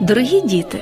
Дорогі діти,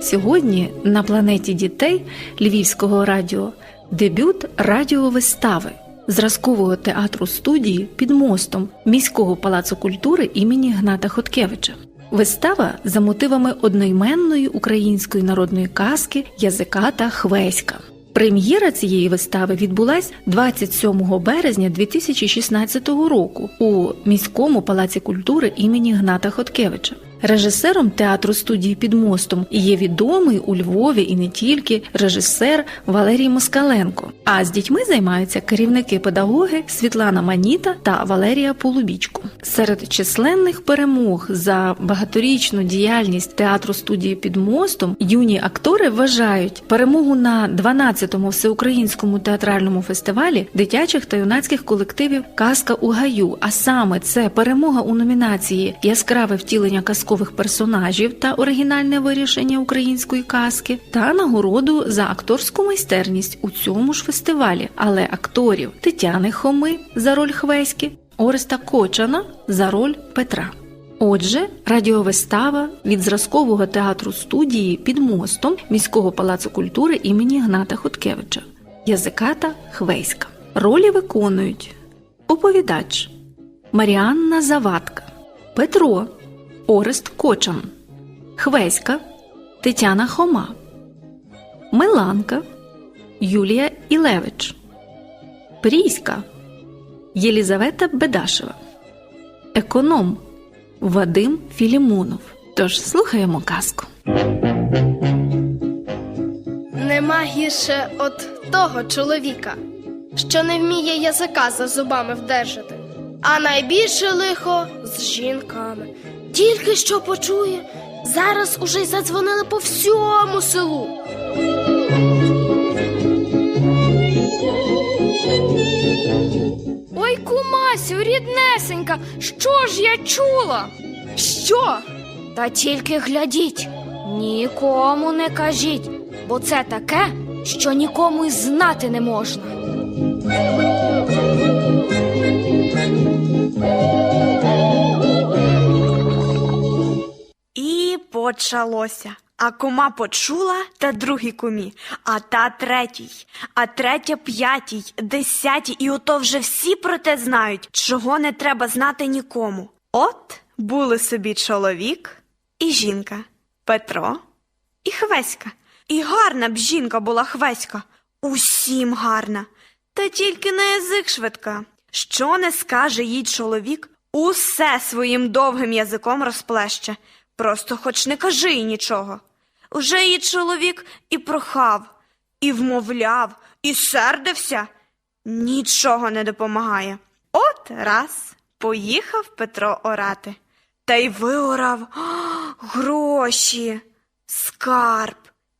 сьогодні на планеті дітей Львівського радіо дебют радіовистави зразкового театру студії під мостом міського палацу культури імені Гната Хоткевича. Вистава за мотивами одноіменної української народної казки Язиката Хвеська. Прем'єра цієї вистави відбулась 27 березня 2016 року у міському палаці культури імені Гната Хоткевича. Режисером театру студії під мостом є відомий у Львові і не тільки режисер Валерій Москаленко. А з дітьми займаються керівники-педагоги Світлана Маніта та Валерія Полубічко. Серед численних перемог за багаторічну діяльність театру студії під мостом юні актори вважають перемогу на 12-му всеукраїнському театральному фестивалі дитячих та юнацьких колективів Казка у гаю. А саме це перемога у номінації Яскраве втілення казкових персонажів та оригінальне вирішення української казки та нагороду за акторську майстерність у цьому ж фестивалі, але акторів Тетяни Хоми за роль Хвеськи, Ореста Кочана за роль Петра. Отже, радіовистава від зразкового театру студії під мостом міського палацу культури імені Гната Хоткевича Язиката Хвеська. Ролі виконують оповідач Маріанна Завадка, Петро Орест Кочан, Хвеська Тетяна Хома, Меланка Юлія Ілевич, Пріська Єлізавета Бедашева, Економ Вадим Філімонов. Тож слухаємо казку. Нема гірше от того чоловіка, що не вміє язика за зубами вдержати, а найбільше лихо з жінками. Тільки що почує, зараз уже й задзвонили по всьому селу. Ой, кумасю, ріднесенька, що ж я чула? Що? Та тільки глядіть, нікому не кажіть, бо це таке, що нікому й знати не можна. І почалося. А кума почула та другій кумі, а та третій, а третя п'ятій, десятій, і ото вже всі про те знають, чого не треба знати нікому. От були собі чоловік і жінка, Петро і Хвеська. І гарна б жінка була Хвеська, усім гарна, та тільки на язик швидка. Що не скаже їй чоловік, усе своїм довгим язиком розплеще. Просто хоч не кажи їй нічого. Уже її чоловік і прохав, і вмовляв, і сердився. Нічого не допомагає. От раз поїхав Петро орати, та й виорав «А, гроші, скарб.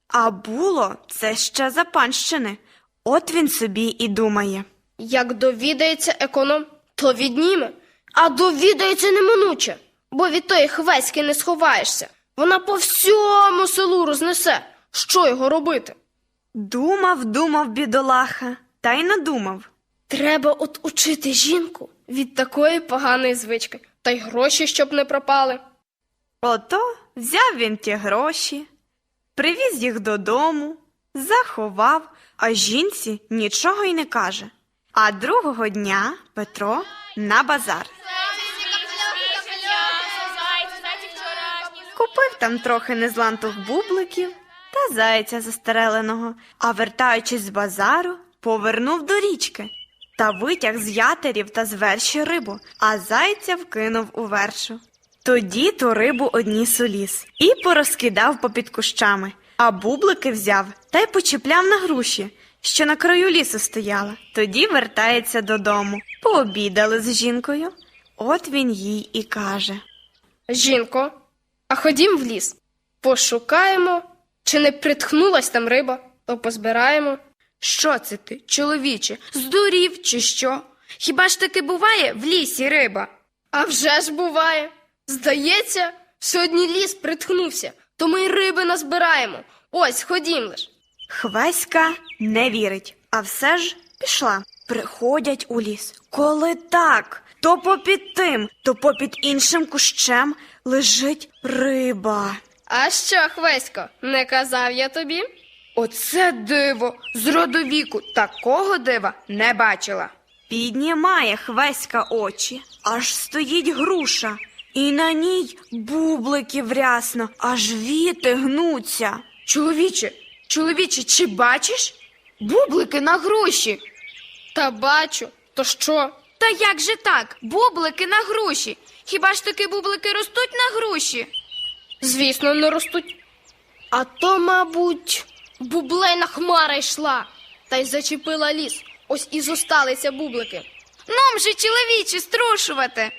А було це ще за панщини. От він собі і думає. Як довідається економ, то відніме, а довідається неминуче, бо від тої хвеськи не сховаєшся. Вона по всьому селу рознесе. Що його робити? Думав, думав бідолаха, та й надумав. Треба от учити жінку від такої поганої звички, та й гроші, щоб не пропали. Ото взяв він ті гроші, привіз їх додому, заховав, а жінці нічого й не каже. А другого дня Петро на базар. Купив там трохи незлантих бубликів та зайця застареленого, а вертаючись з базару, повернув до річки та витяг з ятерів та з верші рибу, а зайця вкинув у вершу. Тоді ту рибу одніс у ліс і порозкидав попід кущами, а бублики взяв та й почіпляв на груші, що на краю лісу стояла. Тоді вертається додому. Пообідали з жінкою. От він їй і каже. Жінко, а ходім в ліс. Пошукаємо, чи не притхнулась там риба, то позбираємо. Що це ти, чоловіче, здурів чи що? Хіба ж таки буває в лісі риба? А вже ж буває. Здається, сьогодні ліс притхнувся, то ми й риби назбираємо. Ось, ходім лиш. Хвеська не вірить, а все ж пішла. Приходять у ліс. Коли так, То попід тим, то попід іншим кущем лежить риба. А що, Хвесько, не казав я тобі? Оце диво! З роду віку такого дива не бачила. Піднімає хвеська очі, аж стоїть груша, і на ній бублики врясно, аж віти гнуться. Чоловіче, чоловіче, чи бачиш? Бублики на груші. Та бачу, то що? Та як же так? Бублики на груші. Хіба ж таки бублики ростуть на груші? Звісно, не ростуть. А то, мабуть, бублейна хмара йшла та й зачепила ліс. Ось і зосталися бублики. Нум же, чоловіче, струшувати.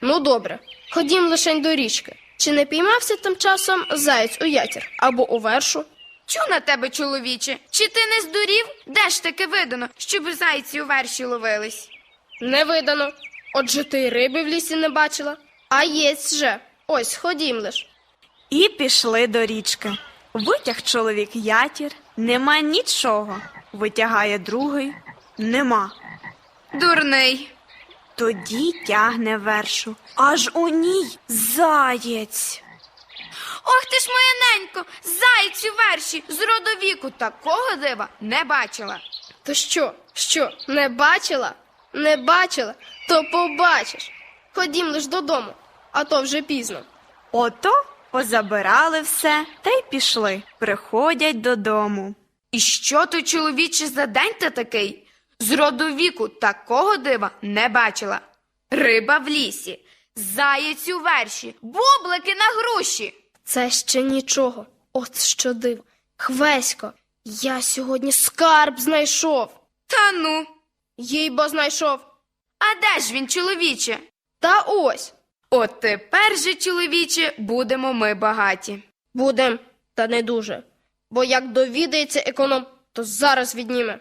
Ну, добре, ходім лишень до річки. Чи не піймався тим часом заєць у ятір або у вершу? Чу на тебе, чоловіче. Чи ти не здурів? Де ж таки видано, щоб зайці у верші ловились? Не видано. Отже, ти й риби в лісі не бачила. А єсть же. Ось ходім лиш. І пішли до річки. Витяг чоловік ятір, нема нічого. Витягає другий, нема. Дурний. Тоді тягне вершу, аж у ній заєць. Ох ти ж моя ненько, заєць у верші з роду віку такого дива не бачила. То що, що, не бачила? Не бачила, то побачиш. Ходім лиш додому, а то вже пізно. Ото позабирали все та й пішли. Приходять додому. І що то чоловіче за день та такий? З роду віку такого дива не бачила. Риба в лісі, заєць у верші, бублики на груші. Це ще нічого. От що диво. Хвесько, я сьогодні скарб знайшов. Та ну, Їй бо знайшов. а де ж він, чоловіче? Та ось. От тепер же, чоловіче, будемо ми багаті. Будем, та не дуже. Бо як довідається економ, то зараз відніме.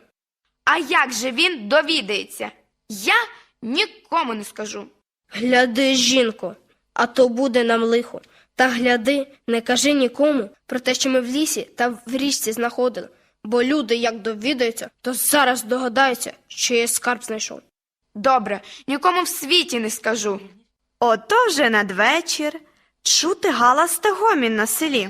А як же він довідається? Я нікому не скажу. Гляди, жінко, а то буде нам лихо. Та гляди, не кажи нікому про те, що ми в лісі та в річці знаходили. Бо люди, як довідаються, то зараз догадаються, що я скарб знайшов. Добре, нікому в світі не скажу. Ото вже надвечір чути галас та гомін на селі.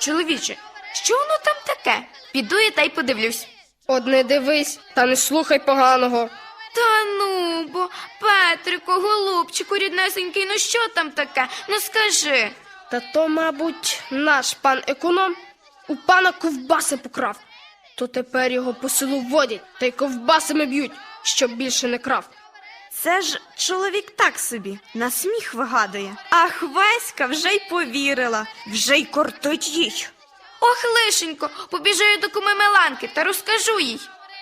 Чоловіче, що воно там таке? Піду я та й подивлюсь. От не дивись, та не слухай поганого. Та ну бо, Петрику, голубчику, ріднесенький, ну що там таке? Ну скажи. Та то, мабуть, наш пан економ у пана ковбаси покрав. То тепер його по селу водять та й ковбасами б'ють, щоб більше не крав. Це ж чоловік так собі, на сміх вигадує. А Хвеська вже й повірила, вже й кортить їй. Ох, лишенько, побіжу я до куми Меланки та розкажу їй.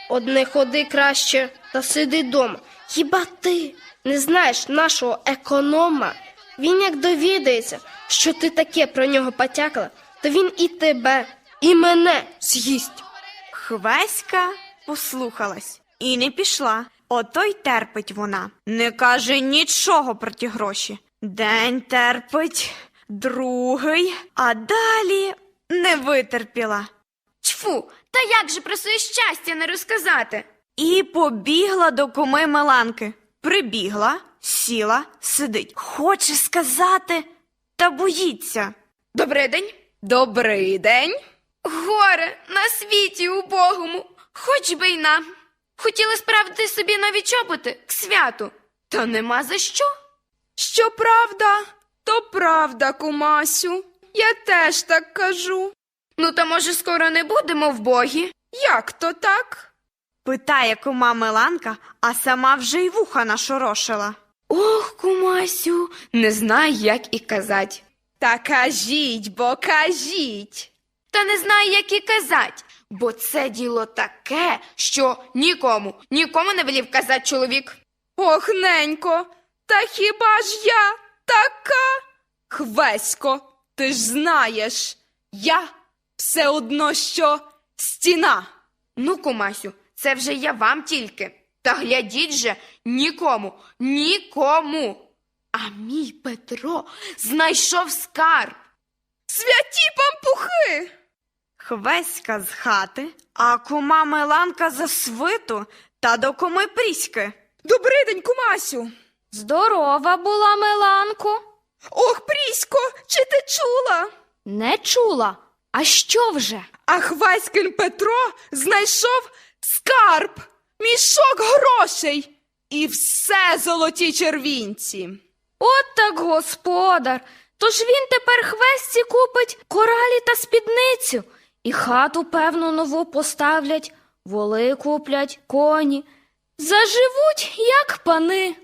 Одне ходи краще та сиди дома. Хіба ти не знаєш нашого економа? Він як довідається, що ти таке про нього потякала, то він і тебе, і мене з'їсть. Хвеська послухалась і не пішла. Ото й терпить вона. Не каже нічого про ті гроші. День терпить, другий, а далі не витерпіла. Чфу, та як же про своє щастя не розказати? І побігла до куми Меланки. Прибігла, сіла, сидить. Хоче сказати, та боїться. Добрий день. Добрий день. Горе на світі убогому, хоч би й нам. Хотіла справити собі нові чоботи к святу, та нема за що. Що правда, то правда, кумасю. Я теж так кажу. Ну, то може скоро не будемо в богі. Як то так? Питає кума Меланка, а сама вже й вуха нашорошила. Ох, кумасю, не знаю, як і казать. Та кажіть, бо кажіть. Та не знаю, як і казать, бо це діло таке, що нікому, нікому не велів казать чоловік. Ох, ненько, та хіба ж я така? Хвесько, ти ж знаєш, я все одно що стіна. Ну, кумасю, це вже я вам тільки. Та глядіть же нікому, нікому. А мій Петро знайшов скарб. Святі пампухи. Хвеська з хати, а кума Меланка за свиту та до куми Пріськи. Добрий день, кумасю. Здорова була, Меланко. Ох, Прісько, чи ти чула? Не чула. А що вже? А Хваськин Петро знайшов скарб, мішок грошей і все золоті червінці. От так господар. Тож він тепер хвесті купить коралі та спідницю, і хату, певно, нову поставлять, воли куплять, коні. Заживуть, як пани.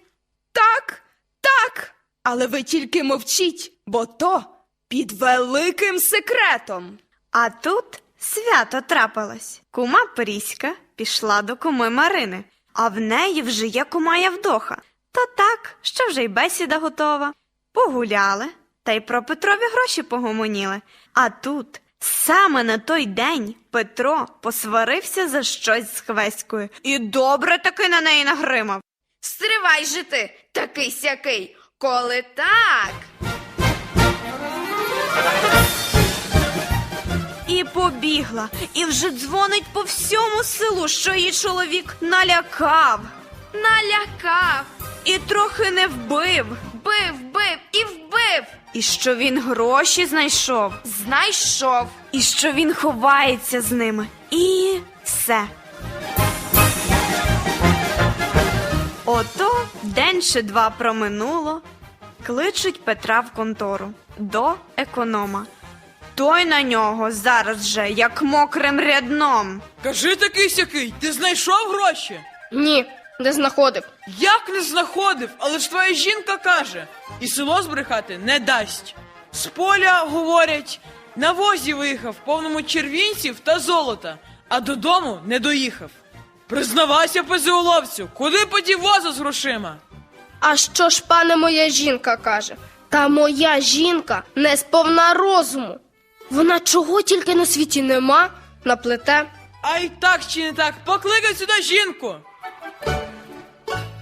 Так, так. Але ви тільки мовчіть, бо то під великим секретом. А тут свято трапилось. Кума Пріська пішла до куми Марини, а в неї вже є кума Явдоха. То так, що вже й бесіда готова. Погуляли та й про Петрові гроші погомоніли. А тут саме на той день Петро посварився за щось з Хвеською і добре таки на неї нагримав. Стривай же ти, такий сякий, коли так. І побігла, і вже дзвонить по всьому селу, що її чоловік налякав Налякав, і трохи не вбив, бив, бив і вбив. і що він гроші знайшов, Знайшов. і що він ховається з ними. І все. Ото день чи два проминуло, кличуть Петра в контору до економа. Той на нього зараз же, як мокрим рядном. Кажи такий сякий, ти знайшов гроші? Ні, не знаходив. Як не знаходив, але ж твоя жінка каже, і село збрехати не дасть. З поля, говорять, на возі виїхав повному червінців та золота, а додому не доїхав. Признавайся, пезеоловцю, куди подів воза з грошима? А що ж, пане, моя жінка каже? Та моя жінка не сповна розуму. Вона чого тільки на світі нема, наплете. А й так чи не так, покликай сюди жінку.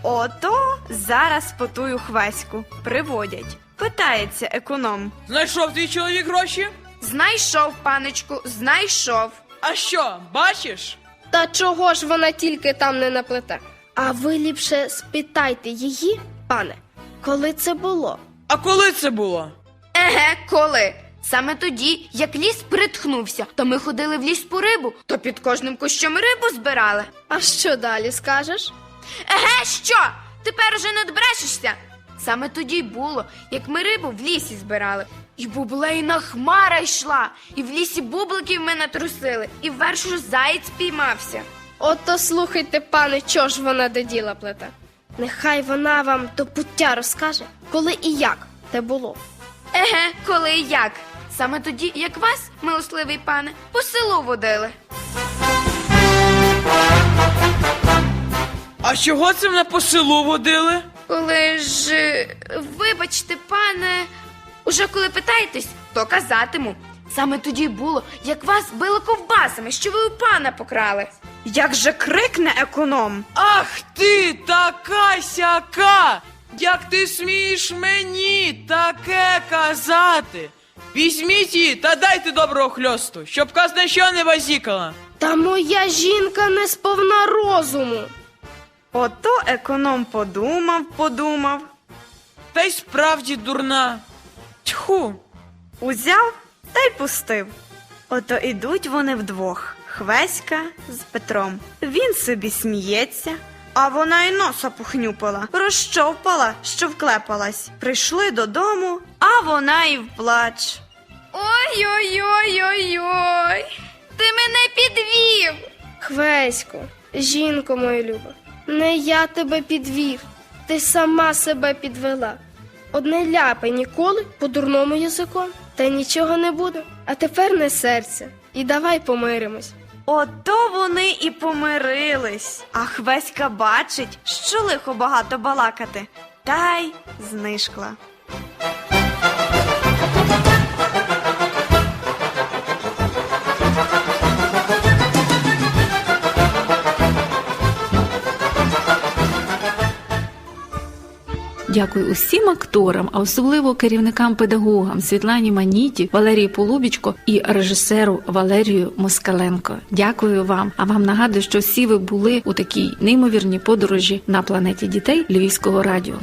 Ото зараз потую хвеську приводять. Питається економ. Знайшов твій чоловік гроші? Знайшов, паничку, знайшов. А що, бачиш? Та чого ж вона тільки там не наплете? А ви ліпше спитайте її, пане, коли це було? А коли це було? Еге, коли? Саме тоді, як ліс притхнувся, то ми ходили в ліс по рибу, то під кожним кущом рибу збирали. А що далі скажеш? Еге, що? Тепер уже не добрешешся. Саме тоді й було, як ми рибу в лісі збирали. І бублейна хмара йшла, і в лісі бубликів ми натрусили, і ввершу заєць піймався. Ото слухайте, пане, чого ж вона до діла плете. Нехай вона вам до пуття розкаже, коли і як те було. Еге, коли і як? Саме тоді, як вас, милосливий пане, по селу водили. А чого це мене по селу водили? Коли ж, е, вибачте, пане, уже коли питаєтесь, то казатиму. Саме тоді було, як вас били ковбасами, що ви у пана покрали. Як же крикне економ? Ах ти, така сяка! Як ти смієш мені таке казати? Візьміть її та дайте доброго хльосту, щоб казна що не базікала. Та моя жінка не сповна розуму. Ото економ подумав, подумав, Та й справді дурна. Тьху. узяв та й пустив. Ото ідуть вони вдвох, Хвеська з Петром. Він собі сміється, а вона й носа похнюпала, розщовпала, що вклепалась. Прийшли додому, а вона і вплач. Ой-ой-ой-ой-ой. Ти мене підвів. Хвесько, жінко моя люба, не я тебе підвів, ти сама себе підвела. Одне ляпай ніколи по дурному язиком, та нічого не буде. А тепер не серця, і давай помиримось. Ото вони і помирились. А Хвеська бачить, що лихо багато балакати, та й знишкла. Дякую усім акторам, а особливо керівникам-педагогам Світлані Маніті, Валерії Полубічко і режисеру Валерію Москаленко. Дякую вам. А вам нагадую, що всі ви були у такій неймовірній подорожі на планеті дітей Львівського радіо.